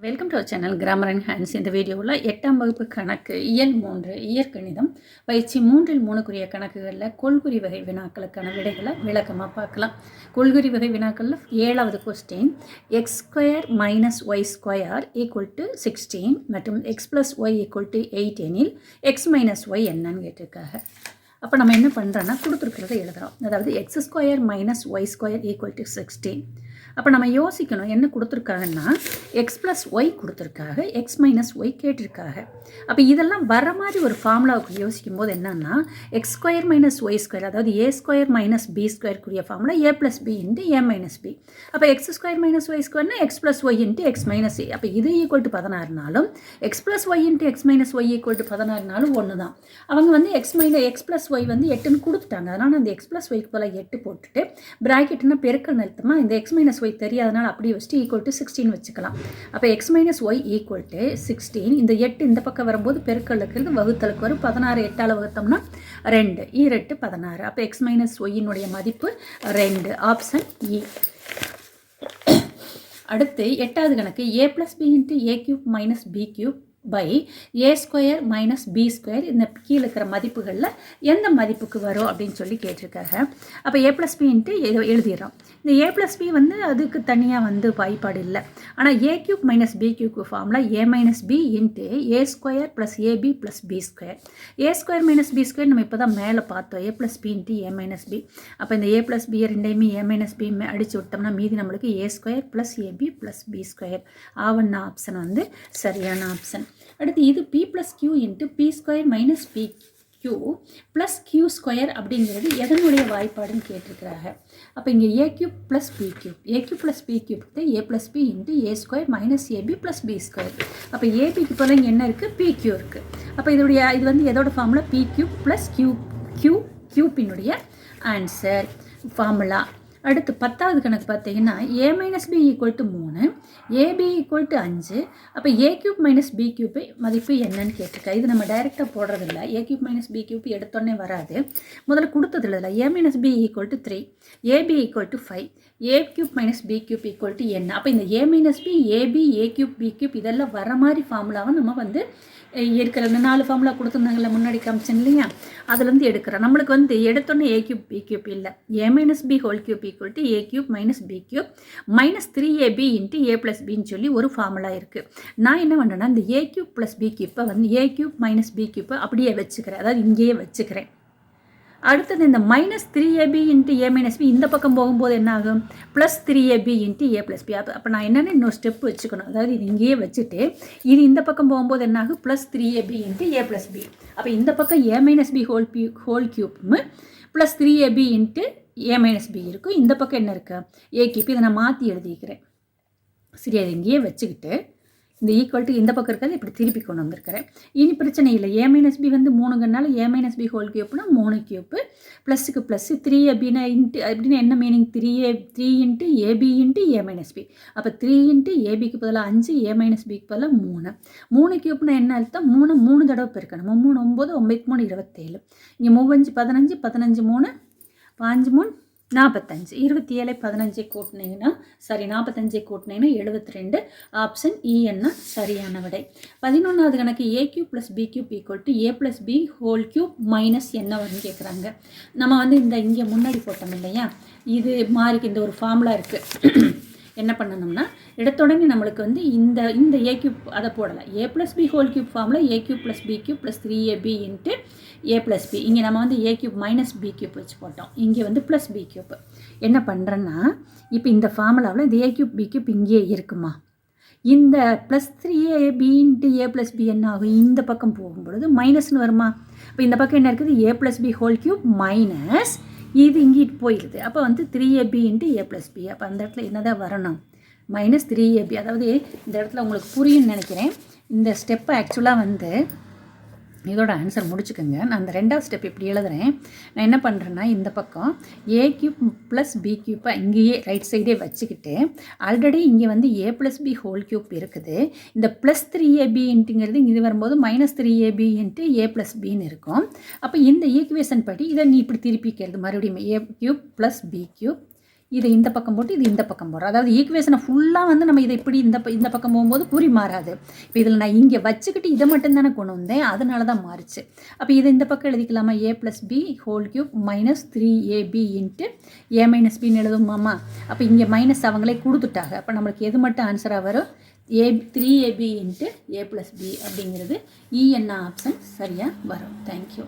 Welcome to our channel grammar and hands இந்த வீடியோவில் எட்டாம் வகுப்பு கணக்கு இயல் மூன்று இயற்கணிதம் பயிற்சி மூன்றில் மூணுக்குரிய கணக்குகளில் கொள்குறி வகை வினாக்களுக்கான விடைகளை விளக்கமாக பார்க்கலாம். கொள்குறி வகை வினாக்களில் ஏழாவது question x square minus y square equal to sixteen மற்றும் x plus y equal to eight எனில் எக்ஸ் மைனஸ் ஒய் என்னன்னு கேட்டிருக்காங்க. அப்போ நம்ம என்ன பண்ணுறோன்னா கொடுத்துருக்கிறத எழுதுகிறோம் அதாவது x square minus y square equal to sixteen அப்போ நம்ம யோசிக்கணும் என்ன கொடுத்துருக்காங்கன்னா எக்ஸ் ப்ளஸ் ஒய் கொடுத்துருக்காங்க எக்ஸ் மைனஸ் ஒய் கேட்டிருக்காங்க அப்போ இதெல்லாம் வர மாதிரி ஒரு ஃபார்முலாவுக்கு யோசிக்கும் போது என்னன்னா x square minus y square அதாவது ஏ square minus B ஸ்கொயர்க்குரிய formula a plus b into a minus b அப்போ X square minus Y ஸ்கொயர்னா x plus y into x minus a அப்போ இது equal to பதினாறுனாலும் x plus y into x minus y equal to பதினாறுனாலும் ஒன்று தான் அவங்க வந்து x minus x plus y வந்து எட்டுன்னு கொடுத்துட்டாங்க. அதனால் அந்த எக்ஸ் ப்ளஸ் ஒய்க்கு போல் எட்டு போட்டுட்டு ப்ராக்கெட்னா பெருக்கல் நிறுத்தமாக இந்த எக்ஸ் மைனஸ் ஒய் தெரியாதனால அப்படியே வச்சுட்டு ஈக்குவல் டு சிக்ஸ்டீன் வச்சுக்கலாம். அப்போ x minus y equal to sixteen இந்த எட்டு இந்த பக்கம் வரும்போது பெருக்கலுக்கு இருந்து வகுத்தலுக்கு வரும். பதினாறு எட்டால் வகுத்தோம்னா ரெண்டு. ஈரெட்டு பதினாறு. அப்போ எக்ஸ் மைனஸ் ஒய்யினுடைய மதிப்பு ரெண்டு. Option e e. அடுத்து எட்டாவது கணக்கு. A plus b into a cube minus b cube by a square minus b square இந்த கீழே இருக்கிற மதிப்புகளில் எந்த மதிப்புக்கு வரும் அப்படின்னு சொல்லி கேட்டிருக்காங்க. அப்போ ஏ ப்ளஸ் பின்ட்டு எழுதிடுறோம். இந்த ஏ ப்ளஸ் பி வந்து அதுக்கு தனியாக வந்து வாய்ப்பாடு இல்லை. ஆனால் ஏ கியூப் மைனஸ் பி கியூக்கு ஃபார்மில் a minus b into a square plus ab plus b square a square minus b square நம்ம இப்போ தான் மேலே பார்த்தோம். A plus b into a minus b அப்போ இந்த ஏ ப்ளஸ் பி ரெண்டையுமே ஏ மைனஸ் பி அடித்து விட்டோம்னா மீதி நம்மளுக்கு a square plus ab plus b square Aavanna option வந்து சரியான ஆப்ஷன் அடுத்து இது p plus q into p square minus p q plus q square அப்படிங்கிறது எதனுடைய வாய்ப்பாடுன்னு கேட்டிருக்கிறாங்க. அப்போ இங்கே a cube plus b cube a cube plus b கியூப்க்கு a plus b into a square minus ab plus b square அப்போ ஏபிக்கு போல இங்கே என்ன இருக்குது பி கியூ இருக்குது அப்போ இதோடைய இது வந்து எதோட formula p cube plus q q கியூப்பினுடைய answer formula அடுத்து பத்தாவது கணக்கு பார்த்தீங்கன்னா a minus b equal to மூணு ஏபி ஈக்குவல் டு அஞ்சு. அப்போ a cube minus b cube மதிப்பு என்னன்னு கேட்டிருக்கா? இது நம்ம டைரெக்டாக போடுறதில்ல. A cube minus b cube எடுத்தோடனே வராது. முதல்ல கொடுத்ததில்ல. இல்லை a minus b equal to three ab equal to five a cube minus b cube equal to என்ன அப்போ இந்த a minus b ab a cube b cube இதெல்லாம் வர மாதிரி ஃபார்முலாவை நம்ம வந்து இருக்கிற இந்த நாலு ஃபார்முலா கொடுத்துருந்தாங்கல்ல முன்னாடி காமிச்சேன் இல்லையா? அதுலேருந்து எடுக்கிறோம். நம்மளுக்கு வந்து எடுத்தோன்னே ஏ கியூப் பி கியூப் இல்லை. A minus b whole cube equal to a cube minus b cube minus three ab into a plus பின்னு சொல்லி ஒரு ஃபார்முலா இருக்குது நான் என்ன பண்ணுறேன்னா இந்த ஏ கியூப் ப்ளஸ் பி கியூப்பை வந்து ஏ கியூப் மைனஸ் பி கியூப்பை அப்படியே வச்சுக்கிறேன். அதாவது இங்கேயே வச்சுக்கிறேன். அடுத்தது இந்த minus three ab into a minus b இந்த பக்கம் போகும்போது என்ன ஆகும்? Plus three ab into a plus b அப்போ அப்போ நான் என்னென்னு இன்னொரு ஸ்டெப் வச்சுக்கணும்? அதாவது இது இங்கேயே வச்சுட்டு இது இந்த பக்கம் போகும்போது என்ன ஆகும்? Plus three ab into a plus b அப்போ இந்த பக்கம் a minus b whole b whole கியூப்னு plus three ab into a minus b இருக்கும் இந்த பக்கம் என்ன இருக்குது ஏ இதை நான் மாற்றி எழுதிக்கிறேன். சரி அதை இங்கேயே வச்சுக்கிட்டு இந்த ஈக்குவல்ட்டு இந்த பக்கம் இருக்கிறது இப்படி திருப்பி கொண்டு வந்திருக்கிறேன். இனி பிரச்சனை இல்லை. ஏ மைனஸ் பி வந்து மூணுங்கனால ஏ மைனஸ் பி ஹோல் கியூப்னா மூணு கியூப்பு ப்ளஸ்ஸுக்கு ப்ளஸ்ஸு த்ரீ அப்படின்னா இன்ட்டு அப்படின்னா என்ன meaning three a three into ab into a minus b அப்போ த்ரீ இன்ட்டு ஏபிக்கு பதிலாக அஞ்சு ஏ மைனஸ் பிக்கு பதிலாக மூணு. மூணு கியூப்னா என்ன அர்த்தம்? மூணு மூணு தடவை பெருக்கணும். மூணு ஒம்பது ஒம்பது மூணு இருபத்தேழு. இங்கே மூவஞ்சு பதினஞ்சு பதினஞ்சு மூணு பாஞ்சு மூணு நாற்பத்தஞ்சு இருபத்தி ஏழு பதினஞ்சை கூட்டினீங்கன்னா சாரி நாற்பத்தஞ்சை கூட்டினீங்கன்னா எழுபத்தி ரெண்டு ஆப்ஷன் இ e என்ன சரியான விடை. பதினொன்றாவது கணக்கு a q plus b cube equal to a plus b whole cube minus என்ன வரும்னு கேட்குறாங்க நம்ம வந்து இந்த இங்கே முன்னாடி போட்டோம் இல்லையா? இது மாறிக்கு இந்த ஒரு ஃபார்முலா இருக்குது என்ன பண்ணணும்னா எடுத்தோடனே நம்மளுக்கு வந்து இந்த இந்த ஏ கியூப் அதை போடலாம் a plus b whole cube ஃபார்மில் a cube plus b cube plus three a b into a plus b இங்கே நம்ம வந்து a cube minus b cube வச்சு போட்டோம். இங்கே வந்து ப்ளஸ் பி கியூப் என்ன பண்ணுறேன்னா இப்போ இந்த ஃபார்முலாவில் இந்த ஏ கியூப் பி கியூப் இங்கேயே இருக்குமா? இந்த plus three a b into a plus b என்ன ஆகும்? இந்த பக்கம் போகும்பொழுது மைனஸ்னு வருமா? இப்போ இந்த பக்கம் என்ன இருக்குது? A plus b whole cube minus இது இங்கிட்டு போயிடுது அப்போ வந்து three ab into a plus b அப்போ அந்த இடத்துல என்ன தான் வரணும் மைனஸ் த்ரீ ஏபி அதாவது இந்த இடத்துல உங்களுக்கு புரியும்னு நினைக்கிறேன். இந்த ஸ்டெப்பை ஆக்சுவலாக வந்து இதோட ஆன்சர் முடிச்சுக்கோங்க. நான் அந்த ரெண்டாவது ஸ்டெப் இப்படி எழுதுறேன். நான் என்ன பண்ணுறேன்னா இந்த பக்கம் ஏ கியூப் ப்ளஸ் பி கியூப்பை இங்கேயே ரைட் சைடே வச்சுக்கிட்டு ஆல்ரெடி இங்கே வந்து a plus b whole cube இருக்குது. இந்த ப்ளஸ் த்ரீ ஏபி இன்ட்டுங்கிறது இது வரும்போது minus three ab into a plus பின்னு இருக்கும். அப்போ இந்த ஈக்குவேஷன் படி இதை நீ இப்படி திருப்பிக்கிறது. மறுபடியும் a cube plus b cube இது இந்த பக்கம் போட்டு இது இந்த பக்கம் போடுறோம். அதாவது ஈக்குவேஷனை ஃபுல்லாக வந்து நம்ம இதை இப்படி இந்த இந்த பக்கம் போகும்போது குறி மாறாது. இப்போ இதில் நான் இங்கே வச்சுக்கிட்டு இதை மட்டும்தானே கொண்டு வந்தேன். அதனால தான் மாறுச்சு. அப்போ இதை இந்த பக்கம் எழுதிக்கலாமா? A plus b whole cube minus three ab into a minus பின்னு எழுதுமாமா அப்போ இங்கே மைனஸ் அவங்களே கொடுத்துட்டாங்க. அப்போ நம்மளுக்கு எது மட்டும் ஆன்சராக வரும்? A three ab into a plus b அப்படிங்கிறது இஎன்ஆ ஆப்ஷன் சரியாக வரும். தேங்க்யூ